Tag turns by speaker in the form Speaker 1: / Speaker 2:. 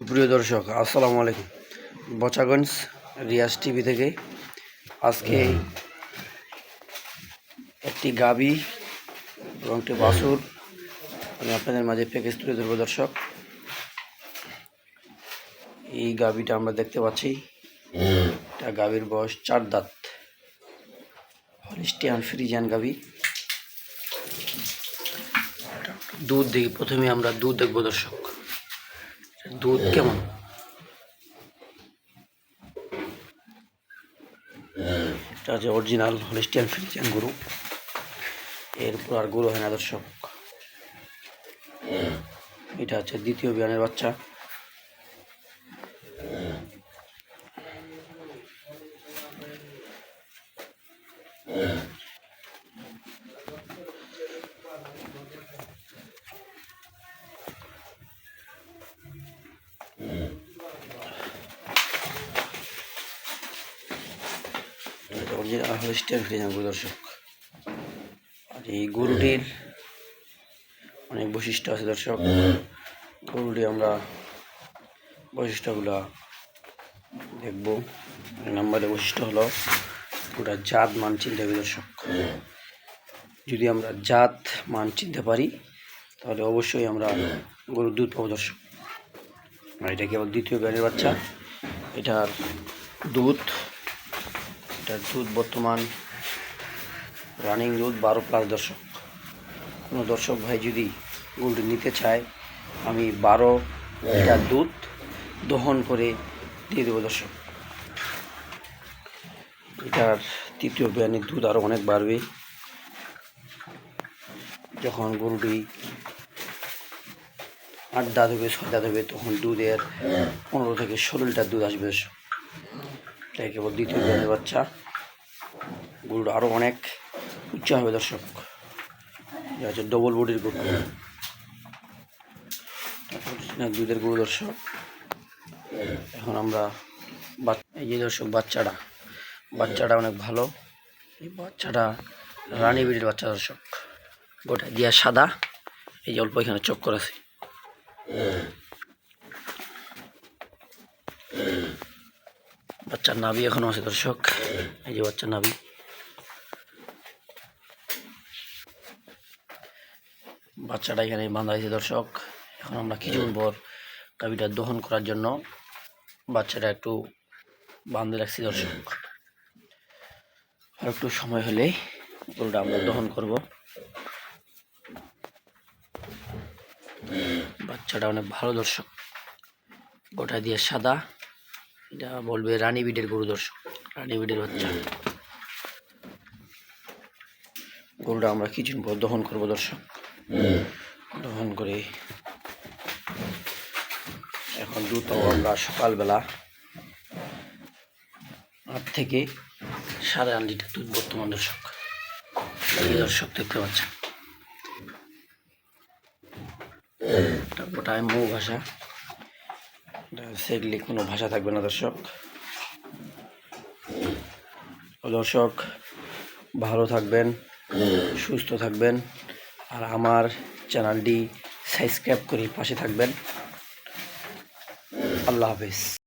Speaker 1: সুপ্রিয় দর্শক, আসসালামু আলাইকুম। বচাগঞ্জ রিয়াজ টিভি থেকে আজকে একটি গাবি এবং একটি বাছুর আমি আপনাদের মাঝে প্যাকেজ তুলে ধরবো দর্শক। এই গাবিটা আমরা দেখতে পাচ্ছি। এটা গাবির বয়স চার দাঁত। হলিস্টিয়ান ফ্রিজিয়ান গাবি। দুধ দেখি, প্রথমে আমরা দুধ দেখব দর্শক। দুধ কেমন? এটা হচ্ছে অরিজিনাল হলিস্টিয়ান ফ্রিজিয়ান গরু। এরপর আর গরু হয় না, দর্শক। এটা হচ্ছে দ্বিতীয় বিয়ানের বাচ্চা। এটা অরিজিনাল গরু দর্শক আর এই গরুটির অনেক বৈশিষ্ট্য আছে দর্শক। গরুটি আমরা বৈশিষ্ট্যগুলো দেখব। নম্বরের বৈশিষ্ট্য হলো ওটা জাত মান চিনতে হবে দর্শক। যদি আমরা জাত মান চিনতে পারি, তাহলে অবশ্যই আমরা গরুর দুধ পাবো দর্শক। আর এটা কেবল দ্বিতীয় গাড়ির বাচ্চা। এটার দুধ এটার দুধ বর্তমান রানিং দুধ বারো প্লাস দর্শক। কোনো দর্শক ভাই যদি গরুটি নিতে চায়, আমি বারো লিটার দুধ দহন করে দিয়ে দেবো দর্শক। এটার তৃতীয় বিয়ানের দুধ আরও অনেক বাড়বে। যখন গরুটি আট দাঁত হবে, ছয় দাঁত হবে, তখন দুধের পনেরো থেকে ষোলো লিটার দুধ আসবে দর্শক। এটাই কেবল দ্বিতীয় বিয়ানের বাচ্চা গরুটা আরও অনেক উচ্চ হবে দর্শক। এটা হচ্ছে ডবল বডির গরু। দুধের গরু দর্শক। এখন আমরা এই যে দর্শক, বাচ্চাটা। বাচ্চাটা অনেক ভালো। এই বাচ্চাটা রানী বিড়ির বাচ্চা দর্শক। গোটা দিয়া সাদা। এই যে অল্প এখানে চক্কর আছে। বাচ্চার নাভি এখনও আছে দর্শক। এই যে বাচ্চার নাভি বাচ্চাটা এখানে বাঁধা হয়েছে দর্শক। এখন আমরা কিছুক্ষণ পর গাভিটা দহন করার জন্য বাচ্চাটা একটু বাঁধে রাখছি দর্শক। আর একটু সময় হলে গরুটা আমরা দহন করব। বাচ্চাটা অনেক ভালো দর্শক। গোটা দিয়ে সাদা। এটা বলবে রানী বিডের গরু দর্শক রানী বিডের বাচ্চা। গরুটা আমরা কিছুদিন পর দহন করব দর্শক। দহন করে এখন দুধ আমরা সকালবেলা আট থেকে সাড়ে আট লিটার দুধ বর্তমান দর্শক। দর্শক, দেখতে পাচ্ছেন। গোটায় মৌ ভাষা। সেগুলি কোনো ভাষা থাকবে না, দর্শক। দর্শক, ভালো থাকবেন, সুস্থ থাকবেন, আর আমার চ্যানেলটি সাবস্ক্রাইব করে পাশে থাকবেন। আল্লাহ হাফেজ।